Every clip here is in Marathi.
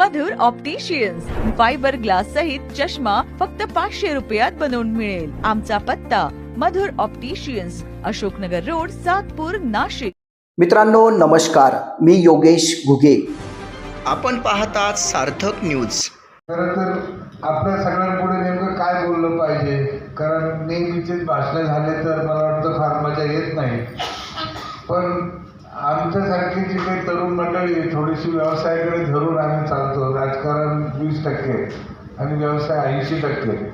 मधुर ऑप्टिशियन्स फायबर ग्लास सहित चष्मा फक्त पाचशे रुपयात बनवून मिळेल. आमचा पत्ता मधुर ऑप्टिशियन्स अशोकनगर रोड सातपूर नाशिक. मित्रांनो नमस्कार. मी योगेश घुगे. आपण पाहतात सार्थक न्यूज खरं तर आपल्या सगळ्यांपुढे नेमकं काय बोललं पाहिजे? कारण नेहमीचेच भाषणं झाले तर मला वाटतं फार मजा येत नाही. पण आमच्यासारखी जी काही तरुण मंडळी थोडीशी व्यवसायाकडे धरून आम्ही चालतो. राजकारण वीस टक्के आणि व्यवसाय ऐंशी टक्के.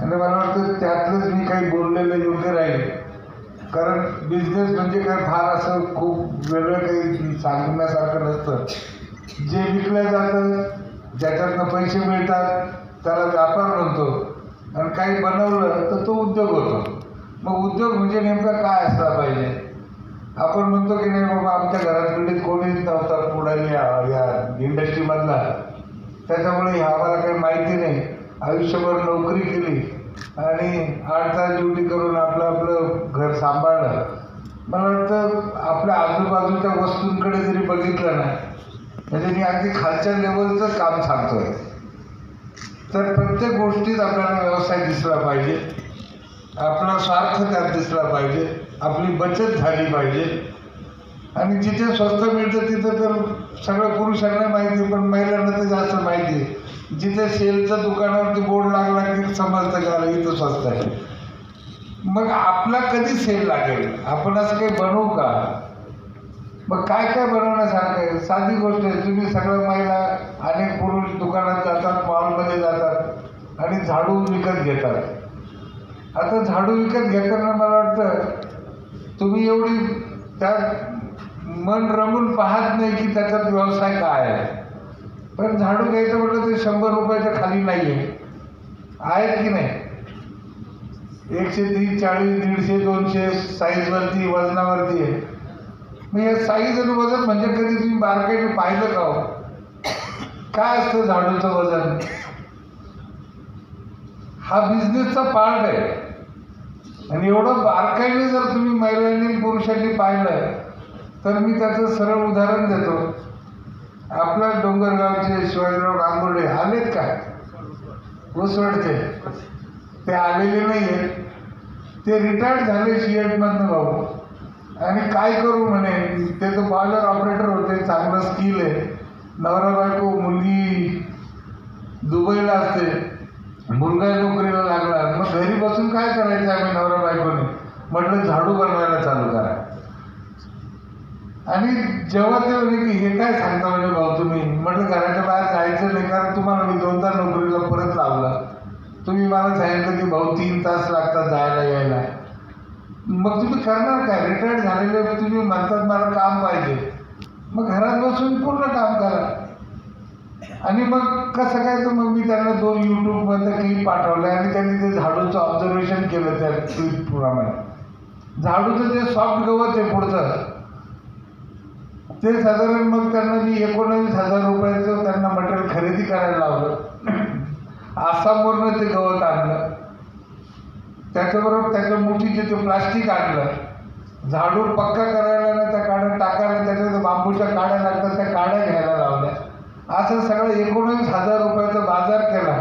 आणि मला वाटतं त्यातलंच मी काही बोललेलं योग्य राहील. कारण बिझनेस म्हणजे काय? फार असं खूप वेगळं काही सांगण्यासारखं नसतं. जे विकलं जातं ज्याच्यातनं पैसे मिळतात त्याला व्यापार म्हणतो. आणि काही बनवलं तर तो उद्योग होतो. मग उद्योग म्हणजे नेमका काय असला पाहिजे? आपण म्हणतो की नाही बाबा आमच्या घरात पिढीत कोणीच नव्हता पुढारी या या इंडस्ट्रीमधला त्याच्यामुळे हे आम्हाला काही माहिती नाही. आयुष्यभर नोकरी केली आणि आठ तास ड्युटी करून आपलं आपलं घर सांभाळलं. मला वाटतं आपल्या आजूबाजूच्या वस्तूंकडे जरी बघितलं ना म्हणजे मी अगदी खालच्या लेवलचं काम सांगतोय. तर प्रत्येक गोष्टीत आपल्याला व्यवसाय दिसला पाहिजे. आपला स्वार्थ त्यात दिसला पाहिजे. आपली बचत झाली पाहिजे. आणि जिथे स्वस्त मिळतं तिथं तर सगळं पुरुषांना माहिती पण महिलांना तर जास्त माहिती आहे. जिथे सेलचं दुकानावरती बोर्ड लागला की समजतं की इथं स्वस्त आहे. मग आपला कधी सेल लागेल? आपण असं काही बनवू का? मग काय काय बनवण्यासारखं आहे? साधी गोष्ट आहे तुम्ही सगळ्या महिला अनेक पुरुष दुकानात जातात मॉलमध्ये जातात आणि झाडू विकत घेतात. आता झाडू विकत घेताना मला वाटतं तुम्ही एवढी त्यात मन रमून पाहत नाही की त्याच्यात व्यवसाय काय आहे. पण झाडू घ्यायचं म्हटलं ते शंभर रुपयाच्या खाली नाही आहे आहेत की नाही? एकशे तीस चाळीस दीडशे दोनशे साईजवरती वजनावरती आहे. मग या साईज आणि वजन म्हणजे कधी तुम्ही बारकाईने पाहिलं का हो? काय असतं झाडूचं वजन? हा बिझनेसचा पार्ट आहे. आणि एवढं बारकाईने जर तुम्ही महिलांनी पुरुषांनी पाहिलं तर मी त्याचं सरळ उदाहरण देतो. आपल्या डोंगरगावचे शिवाजीराव रांगोळे आलेत काय घुसवडचे ते आलेले नाही आहेत ते रिटायर्ड झाले शिएटमधनं भाऊ. आणि काय करू म्हणे? ते तर बॉयलर ऑपरेटर होते चांगलं स्किल आहे. नवरा बायको मुलगी दुबईला असते. मुलगा नोकरीला लागला. मग घरी बसून काय करायचं आम्ही नवरा बायकोने? म्हटलं झाडू बनवायला चालू करा. आणि जेव्हा ते म्हणे की हे काय सांगता म्हणजे भाऊ तुम्ही? म्हटलं घराच्या बाहेर जायचं नाही कारण तुम्हाला मी दोन तास नोकरीला परत लावला. तुम्ही मला सांगितलं की भाऊ तीन तास लागतात जायला यायला. मग तुम्ही करणार काय? रिटायर्ड झालेले तुम्ही म्हणतात मला काम पाहिजे. मग घरात बसून पूर्ण काम करा. आणि मग कसं काय तर मग मी त्यांना दोन यूट्यूबमधलं क्लिप पाठवलं आणि त्यांनी ते झाडूचं ऑब्झर्वेशन केलं त्या क्लिपप्रमाणे झाडूचं जे सॉफ्ट गवत आहे पुढचं ते साधारण मग त्यांना मी एकोणावीस हजार रुपयाचं त्यांना मटेरियल खरेदी करायला लावलं. आसामवरनं ते गवत आणलं. त्याच्याबरोबर त्याच्या मुठीचे ते प्लास्टिक आणलं. झाडू पक्का करायला ना त्या काड्या टाकायला त्याच्या बांबूच्या काड्या लागतात त्या काड्या घ्यायला असं सगळं एकोणीस हजार रुपयाचा बाजार केला.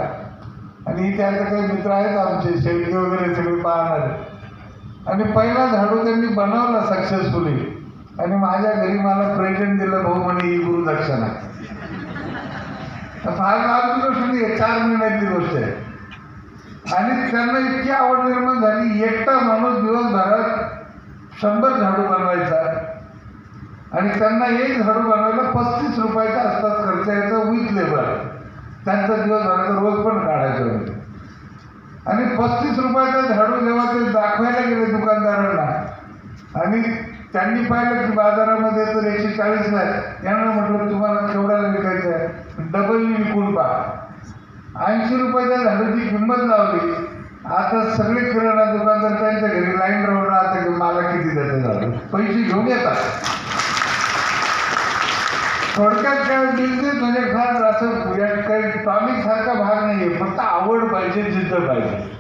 आणि इथे आता काही मित्र आहेत आमचे शेळके वगैरे सगळे पाहणारे आणि पहिला झाडू त्यांनी बनवला सक्सेसफुली आणि माझ्या घरी मला प्रेझेंट दिलं भाऊ म्हणे ही गुरुदक्षिणा फार लांबची गोष्ट म्हणजे नाही आहे, चार महिन्यातली गोष्ट आहे. आणि त्यांना इतकी आवड निर्माण झाली एकटा माणूस दिवसभरात शंभर झाडू बनवायचा. आणि त्यांना एक झाडू बनवायला पस्तीस रुपयाचा आसपास खर्च यायचा विथ लेबर त्यांचा दिवसभराचा रोज पण काढायचा आणि पस्तीस रुपयाचा झाडू जेव्हा ते दाखवायला गेले दुकानदारांना. आणि त्यांनी पाहिलं की बाजारामध्ये तर एकशे चाळीस आहे यांना म्हटलं तुम्हाला केवढ्याला विकायचं आहे. डबल विकून पहा. ऐंशी रुपयाच्या झाडाची किंमत लावली. आता सगळे किराणा दुकानदार त्यांच्या घरी लाईन राहून राहते की मला किती देतं झालं पैसे घेऊन येतात. थोडक्यात काय बिझनेस म्हणजे फार असं यात काही टॉनिक सारखा भाग नाहीये फक्त आवड पाहिजे जिद्द पाहिजे.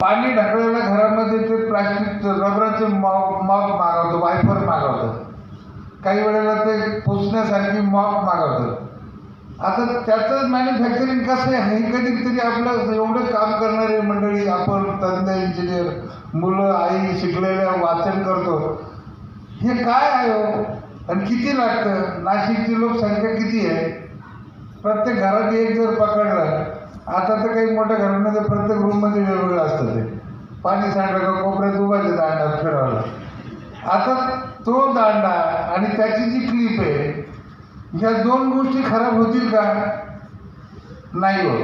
पाणी ढकलायला घरामध्ये ते प्लास्टिक रबराचे मॉप मॉप मागवतो वायफर मागवतो. काही वेळेला ते पुसण्यासारखी मॉप मागवतं. आता त्याचं मॅन्युफॅक्चरिंग कसं आहे? हे कधीतरी आपलं एवढं काम करणारे मंडळी आपण तज्ञ इंजिनियर मुलं आई शिकलेल्या वाचन करतो. हे काय आहे हो? आणि किती लागतं नाशिकची लोकसंख्या किती आहे? प्रत्येक घरात एक जर पकडलं आता तर काही मोठ्या घरामध्ये म्हणजे प्रत्येक रूममध्ये वेगवेगळं असतं ते. पाणी सांडलं का कोपऱ्यात उभायचं दांडा फिरवायला आता तो दांडा आणि त्याची जी क्लिप आहे ह्या दोन गोष्टी खराब होतील का? नाही हो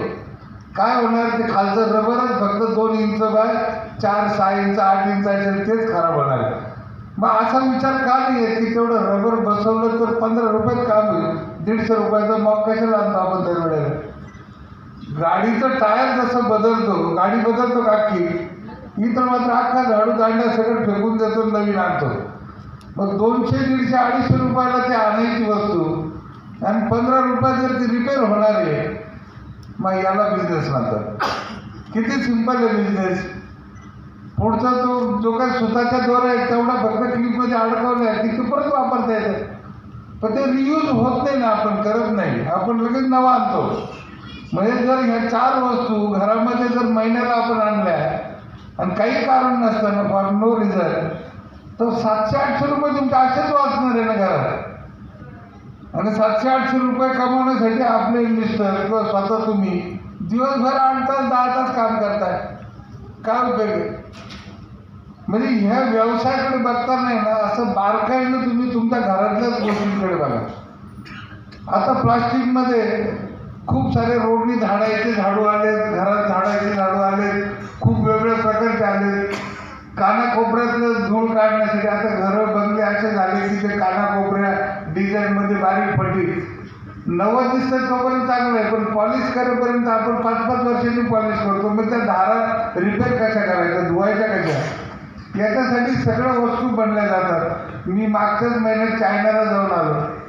काय होणार? ते खालचं रबरच फक्त दोन इंच बाय चार सहा इंच आठ इंच असेल तेच खराब होणार आहे. मग असा विचार का नाही आहे की तेवढं रबर बसवलं तर पंधरा रुपयात काम होईल. दीडशे रुपयाचा मग कशाला आणतो आपण दरवेळेला? गाडीचं टायर जसं बदलतो गाडी बदलतो का की? तर मात्र अख्खा झाडू दांड्या सगळं फेकून देतो नवीन आणतो. मग दोनशे दीडशे अडीचशे रुपयाला ते आणायची वस्तू आणि पंधरा रुपयात जर ती रिपेअर होणार आहे मग याला बिझनेस म्हणतात. किती सिंपल आहे बिझनेस पुढचा तो जो काही स्वतःच्या द्वारा आहे तेवढा फक्त क्लिपमध्ये अडकवला आहे तिथे परत वापरता येतं. पण ते रियूज होत नाही ना आपण करत नाही. आपण लगेच नवा आणतो. म्हणजे जर ह्या चार वस्तू घरामध्ये जर महिन्याला आपण आणल्या आणि काही कारण नसताना फॉर नो रिझन तर सातशे आठशे रुपये तुमच्या असेच वाचणार आहे ना घरात. आणि सातशे आठशे रुपये कमवण्यासाठी आपले मिस्टर किंवा स्वतः तुम्ही दिवसभर आठ तास दहा तास काम करताय. काय उपयोग आहे? म्हणजे ह्या व्यवसायाकडे बघता नाही ना असं बारकाईनं तुम्ही तुमच्या घरातल्याच गोष्टींकडे बघा. आता प्लास्टिकमध्ये खूप सारे रोडनी झाडायचे झाडू आले घरात झाडायचे झाडू आले खूप वेगवेगळ्या प्रकारचे आले कानाकोपऱ्यातलं धूळ काढण्यासाठी आता घरं बंगले असे झाले की ते कानाकोपऱ्या डिझाईनमध्ये बारीक पडली नवं दिसतं तोपर्यंत चांगलं आहे पण पॉलिश करेपर्यंत आपण पाच पाच वर्षांनी पॉलिश करतो. मग त्या धारा रिपेअर कशा करायच्या? धुवायच्या कशा? याच्यासाठी सगळ्या वस्तू बनल्या जातात. मी मागच्याच महिन्यात चायनाला जाऊन आलो.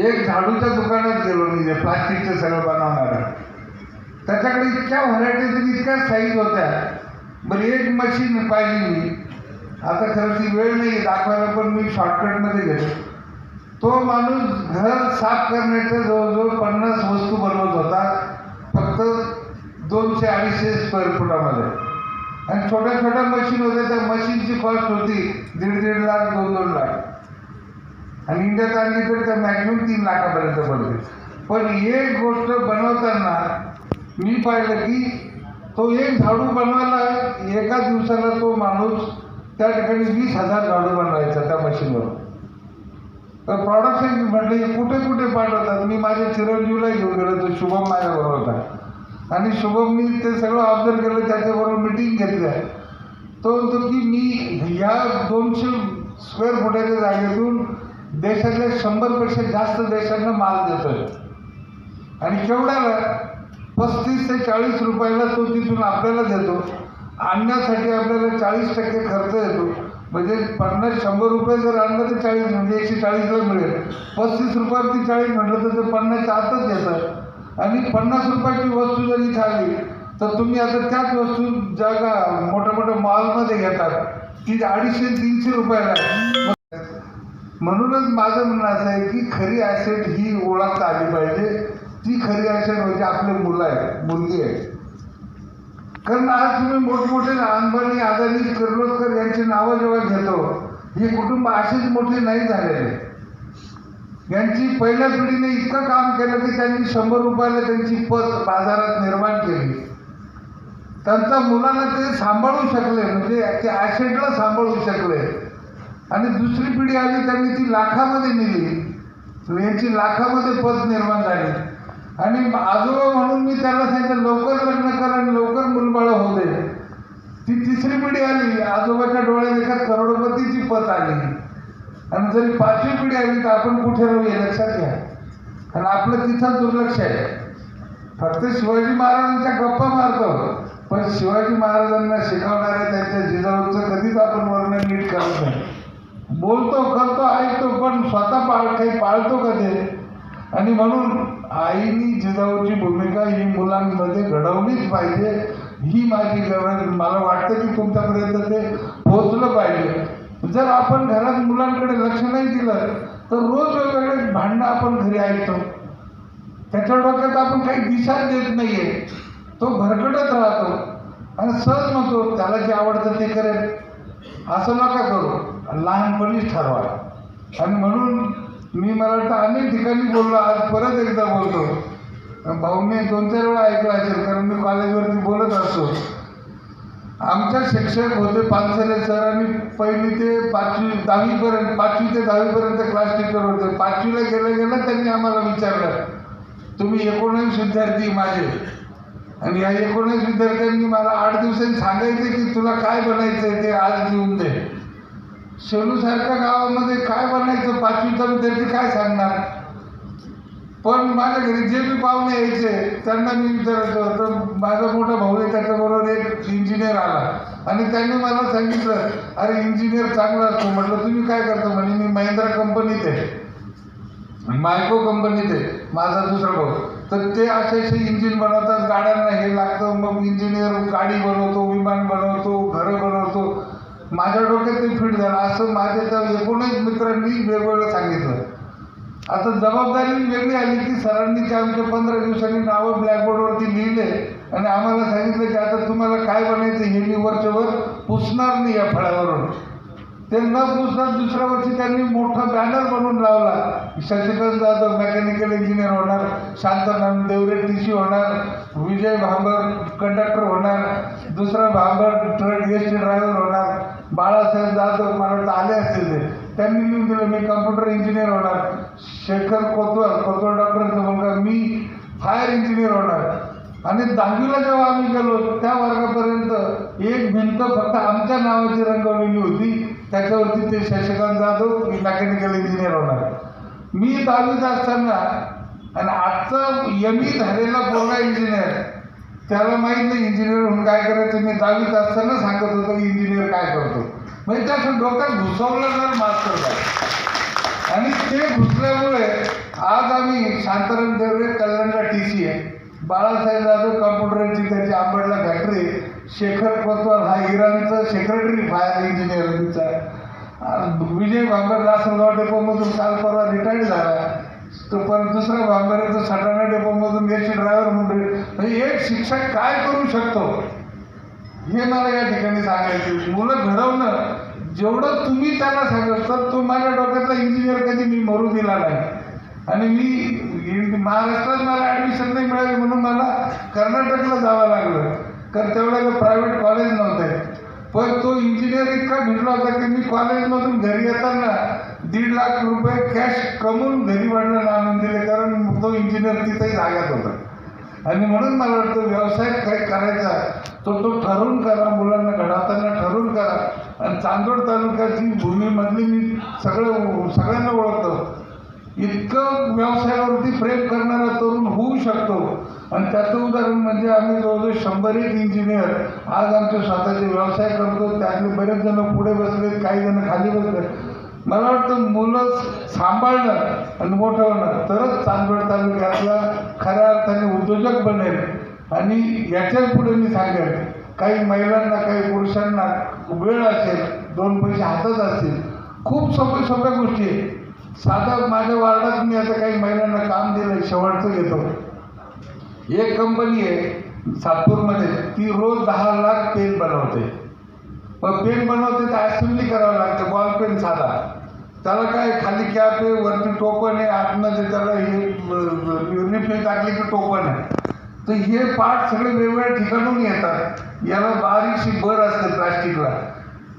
एक झाडूच्या दुकानात गेलो मी प्लास्टिकचं सगळं बनवणारं. त्याच्याकडे इतक्या व्हरायटीज इतक्या साईज होत्या. बरं एक मशीन पाहिली मी. आता खरं ती वेळ नाही दाखवायला पण मी शॉर्टकटमध्ये गेलो. तो माणूस घर साफ करण्याच्या जवळजवळ पन्नास वस्तू बनवत होता. फक्त दोनशे अडीचशे स्क्वेअर फुटामध्ये. आणि छोट्या छोट्या मशीन होत्या त्या मशीनची कॉस्ट होती दीड दीड लाख दोन दोन लाख. आणि इंडियात आणली तर त्या मॅक्झिमम तीन लाखापर्यंत बनते पण एक गोष्ट बनवताना मी पाहिलं की तो एक झाडू बनवायला एका दिवसाला तो माणूस त्या ठिकाणी वीस हजार झाडू बनवायचा त्या मशीनवर तर प्रॉडक्शन म्हटलं हे कुठे कुठे पाठवतात? मी माझ्या चिरंजीवला घेऊन गेलो तो शुभम माझ्याबरोबर होता. आणि शुभमनी ते सगळं ऑब्झर्व केलं त्याच्याबरोबर मिटिंग घेतल्या. तो म्हणतो की मी ह्या दोनशे स्क्वेअर फुटाच्या जागेतून देशातल्या शंभरपेक्षा जास्त देशांना माल देतोय. आणि केवढ्याला? पस्तीस ते चाळीस रुपयाला तो तिथून आपल्याला देतो. आणण्यासाठी आपल्याला चाळीस टक्के खर्च येतो. म्हणजे पन्नास शंभर रुपये जर आणलं तर चाळीस म्हणजे एकशे चाळीसला मिळेल. पस्तीस रुपयावरती चाळीस म्हटलं तर ते पन्नासच्या आतच येतं. आणि पन्नास रुपयाची वस्तू जर झाली आली तर तुम्ही आता त्याच वस्तू जागा मोठ्या मोठ्या मॉलमध्ये घेतात. ती अडीचशे तीनशे रुपयाला आहे. म्हणूनच माझं म्हणणं असं आहे की खरी ॲसेट ही ओळखता आली पाहिजे. ती खरी ॲसेट म्हणजे आपले मुलं आहे मुलगी आहे कारण आज तुम्ही मोठमोठे अंबानी अदानी किर्लोस्कर यांची नावं जेव्हा घेतो हे कुटुंब असेच मोठे नाही झालेले. यांची पहिल्या पिढीने इतकं काम केलं की त्यांनी शंभर रुपयाला त्यांची पत बाजारात निर्माण केली. त्यांच्या मुलांना ते सांभाळू शकले म्हणजे ते ॲसेटला सांभाळू शकले. आणि दुसरी पिढी आली त्यांनी ती लाखामध्ये नेली. यांची लाखामध्ये पत निर्माण झाली. आणि आजोबा म्हणून मी त्याला सांगितलं लवकर लग्न करा आणि लवकर मुलबाळ होऊ दे. ती तिसरी पिढी आली आजोबाच्या डोळ्यात एका करोडपतीची पत आली. आणि जरी पाचवी पिढी आली तर आपण कुठे राहू हे लक्षात घ्या. आणि आपलं तिथं दुर्लक्ष आहे. फक्त शिवाजी महाराजांच्या गप्पा मारतो. पण शिवाजी महाराजांना शिकवणाऱ्या त्यांच्या जिजाऊचं कधीच आपण वर्णन नीट करत नाही. बोलतो करतो ऐकतो पण स्वतः पाळ काही पाळतो का ते आणि म्हणून आईनी जिजाऊची भूमिका ही मुलांमध्ये घडवलीच पाहिजे. ही माझी गरज मला वाटतं की तुमच्यापर्यंत ते पोचलं पाहिजे. जर आपण घरात मुलांकडे लक्ष नाही दिलं तर रोज वेगवेगळे भांडणं आपण घरी ऐकतो. त्याच्या डोक्यात आपण काही दिशा देत नाहीये. तो भरकटत राहतो. आणि सहज म्हणतो त्याला जे आवडतं ते करेल असं नका करू. लहानपणीच ठरवा. आणि म्हणून मी मला वाटतं अनेक ठिकाणी बोललो आज परत एकदा बोलतो. भाऊ मी दोन चार वेळा ऐकलं असेल कारण मी कॉलेजवरती बोलत असतो. आमच्या शिक्षक होते पानसरे सर आणि पहिली ते पाचवी दहावीपर्यंत पाचवी ते दहावीपर्यंत क्लास टीचर होते. पाचवीला गेलं गेलं त्यांनी आम्हाला विचारलं तुम्ही एकोणीस विद्यार्थी माझे. आणि या एकोणीस विद्यार्थ्यांनी मला आठ दिवसांनी सांगायचे की तुला काय बनायचं ते आज लिहून दे. शेलूसारख्या गावामध्ये काय बनायचं? पाचवीचा विद्यार्थी काय सांगणार? पण माझ्या घरी जे मी पाहुणे यायचे त्यांना मी विचारायचो तर माझा मोठा भाऊ आहे त्याच्याबरोबर एक इंजिनियर आला. आणि त्यांनी मला सांगितलं अरे इंजिनियर चांगला असतो. म्हटलं तुम्ही काय करता? म्हणे मी महिंद्रा कंपनीत आहे. मायको कंपनीत आहे माझा दुसरा भाऊ. तर ते असे असे इंजिन बनवतात गाड्यांना हे लागतं मग इंजिनियर गाडी बनवतो विमान बनवतो घरं बनवतो. माझ्या डोक्यात ते फिट झालं. असं माझ्या त्या एकूणच मित्रांनी वेगवेगळं सांगितलं. आता जबाबदारी वेगळी आली की सरांनी ते आमच्या पंधरा दिवसांनी नावं ब्लॅकबोर्डवरती लिहिले आणि आम्हाला सांगितलं की आता तुम्हाला काय बनायचं हे मी वरच्यावर पुसणार नाही या फळावरून ते न पुसणार दुसऱ्या वर्षी त्यांनी मोठा बॅनर बनवून लावला. शशिकांत जाधव मेकॅनिकल इंजिनियर होणार शांताराम देवरे टी सी होणार विजय भांबर कंडक्टर होणार दुसरा Bhambar truck S T driver होणार बाळासाहेब जाधव मला वाटतं आले असतील ते. त्यांनी लिहून दिलं मी कम्प्युटर इंजिनियर होणार. शेखर कोतवाल कोतवाल डॉक्टरांचं मुलगा मी फायर इंजिनियर होणार. आणि दहावीला जेव्हा आम्ही गेलो त्या वर्गापर्यंत एक भिंत फक्त आमच्या नावाची रंगवलेली होती. त्याच्यावरती ते शशिकांत जाधव मी मेकॅनिकल इंजिनियर होणार. मी दहावीत असताना आणि आजचा एम ई झालेला पोरगा इंजिनियर त्याला माहीत नाही इंजिनियर म्हणून काय करायचं. मी दहावीत असताना सांगत होतो की इंजिनियर काय करतो? म्हणजे त्या डोक्यात घुसवलं तर मास्तर काय आणि ते घुसल्यामुळे आज आम्ही शांताराम देवरे कल्याणला टी सी आहे बाळासाहेब जाधव कॉम्प्युटरची त्याची आंबडला फॅक्टरी शेखर कोतवाल हा इराणचं सेक्रेटरी फायर इंजिनिअरिंगचा विजय भांबर लासलगाव डेपोमधून काल परवा रिटायर्ड झाला. तो पण दुसरा भांबर सटाणा डेपोमधून एस ड्रायव्हर म्हणून म्हणजे एक शिक्षक काय करू शकतो? हे मला या ठिकाणी सांगायचे मुलं घडवणं जेवढं तुम्ही त्यांना सांगत तर तो माझ्या डोक्यातला इंजिनियर कधी मी मरू दिला नाही. आणि मी महाराष्ट्रात मला ॲडमिशन नाही मिळाली म्हणून मला कर्नाटकला जावं लागलं. कारण त्यावेळेला प्रायव्हेट कॉलेज नव्हते. पण तो इंजिनियर इतका भेटला होता की मी कॉलेजमधून घरी येताना दीड लाख रुपये कॅश कमवून घरी वडिलांना आणून दिले कारण तो इंजिनियर तिथे जागत होता. आणि म्हणून मला वाटतं व्यवसाय काय करायचा तो तो ठरवून करा मुलांना घडवताना ठरवून करा. आणि चांदोड तालुक्याची भूमीमधली मी सगळं सगळ्यांना ओळखतो. इतकं व्यवसायावरती प्रेम करणारा तरुण होऊ शकतो. आणि त्याचं उदाहरण म्हणजे आम्ही जवळजवळ शंभर एक इंजिनियर आज आमचे स्वतःचे व्यवसाय करतो त्यातले बरेच जण पुढे बसले काही जण खाली बसले मला वाटतं मुलं सांभाळणं आणि मोठं होणं तरच चांदवड तालुक्यातला खऱ्या अर्थाने उद्योजक बनेल. आणि याच्याच पुढे मी सांगेन काही महिलांना काही पुरुषांना वेळ असेल दोन पैसे हातात असतील खूप सोप्या सोप्या गोष्टी आहेत. साधा माझ्या वार्डात मी आता काही महिलांना काम दिलं शेवटचं घेतो. एक कंपनी आहे सातपूरमध्ये ती रोज दहा लाख पेन बनवते. मग पेन बनवते तर असेंब्ली करावं लागतं बॉल पेन साधा. त्याला काय खाली कॅप आहे वरती टोपण आहे आतमध्ये त्याला हे युनिफॉर्म टाकली की टोपण आहे. तर हे पार्ट सगळे वेगवेगळ्या ठिकाणून येतात. याला बारीकशी बर असते प्लास्टिकला.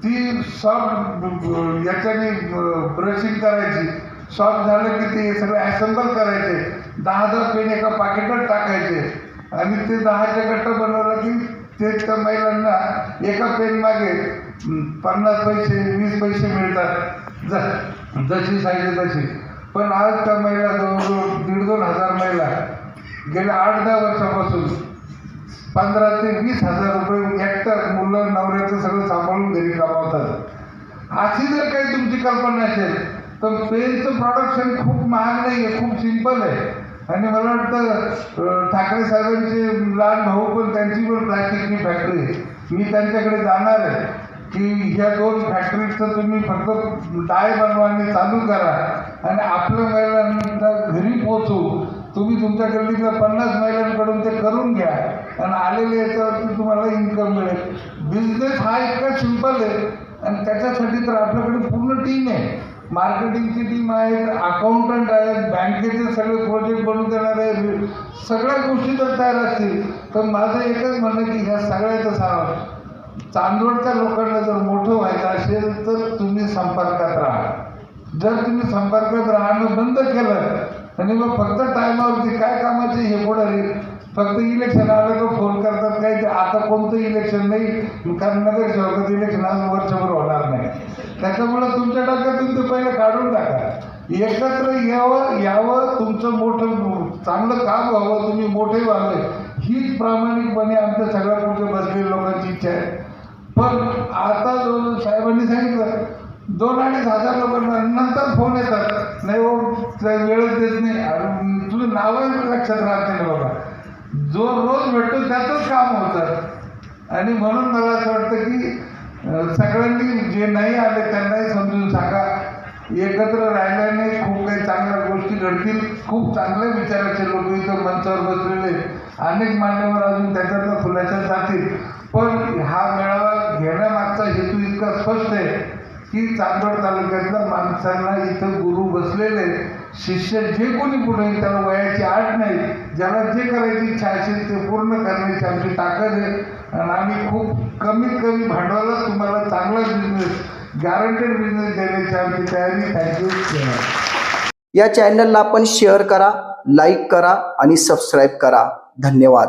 ती सॉफ्ट याच्याने ब्रशिंग करायची. सॉफ्ट झालं की ते सगळे ॲसेम्बल करायचे. दहा दहा पेन एका पाकिटात टाकायचे. आणि ते दहाच्या गट्टा बनवलं की ते त्या महिलांना एका पेन मागे पन्नास पैसे वीस पैसे मिळतात. जर जशी साईज तशी. पण आज त्या महिला जवळजवळ दीड दोन हजार महिला गेल्या आठ दहा वर्षापासून पंधरा ते वीस हजार रुपये एकटं मुलं नवऱ्याचं सगळं सांभाळून घरी कमावतात. अशी जर काही तुमची कल्पना असेल तर पेनचं प्रोडक्शन खूप महाग नाही आहे खूप सिंपल आहे. आणि मला वाटतं ठाकरे साहेबांचे लहान भाऊ पण त्यांची पण प्लॅस्टिकची फॅक्टरी आहे. मी त्यांच्याकडे जाणार आहे. की ह्या दोन फॅक्टरीचं तुम्ही फक्त डाय बनवाने चालू करा. आणि आपल्या महिलांना घरी पोचू तुम्ही तुमच्या गल्लीतल्या पन्नास महिलांकडून ते करून घ्या. आणि आलेले याच्यावरती तुम्हाला इन्कम मिळेल. बिझनेस हा इतका सिंपल आहे. आणि त्याच्यासाठी तर आपल्याकडे पूर्ण टीम आहे. मार्केटिंगची टीम आहे अकाउंटंट आहेत बँकेचे सगळे प्रोजेक्ट बनवून देणारे सगळ्या गोष्टी जर तयार असतील. तर माझं एकच म्हणणं की ह्या सगळ्याचं सांगा चांदोडच्या लोकांना जर मोठं व्हायचं असेल तर तुम्ही संपर्कात राहा. जर तुम्ही संपर्कात राहणं बंद केलं आणि मग फक्त टायमावरती काय कामाचे हे पुढारी फक्त इलेक्शन आलं का फोन करतात काय ते. आता कोणतं इलेक्शन नाही कारण नगरसेवकात इलेक्शन आज वर्षभर होणार नाही. त्याच्यामुळं तुमच्या डोक्यातून ते पहिले काढून टाका. एकत्र यावं यावं तुमचं मोठं चांगलं काम व्हावं तुम्ही मोठे व्हावे. हीच प्रामाणिकपणे आमच्या सगळ्या कुठे बसलेल्या लोकांची इच्छा आहे. पण आता जो साहेबांनी सांगितलं दोन अडीच हजार लोकांना नंतर फोन येतात. नाही हो वेळच देत नाही. आणि तुझं नावही लक्षात राहत नाही बाबा. जो रोज भेटतो त्याचंच काम होतं आणि म्हणून मला असं वाटतं की सगळ्यांनी जे नाही आले त्यांनाही समजून सांगा. एकत्र राहिल्याने खूप काही चांगल्या गोष्टी घडतील. खूप चांगल्या विचाराचे लोक इथं मंचावर बसलेले अनेक मान्यवर अजून त्याच्यातला फुलाच्या जातील पण हा मेळावा घेण्यामागचा हेतू इतका स्पष्ट आहे की चांदवड तालुक्यातल्या माणसांना इथं गुरु बसलेले शिष्य जे कोणी पुढे त्याला वयाची आठ नाही. ज्याला जे करायची इच्छा असेल ते पूर्ण करण्याची आमची ताकद आहे. आणि आम्ही खूप कमीत कमी भांडवलात तुम्हाला चांगला बिझनेस गॅरंटेड बिझनेस देण्याची आमची तयारी. थँक्यू या चॅनलला आपण शेअर करा लाईक करा आणि सबस्क्राईब करा. धन्यवाद.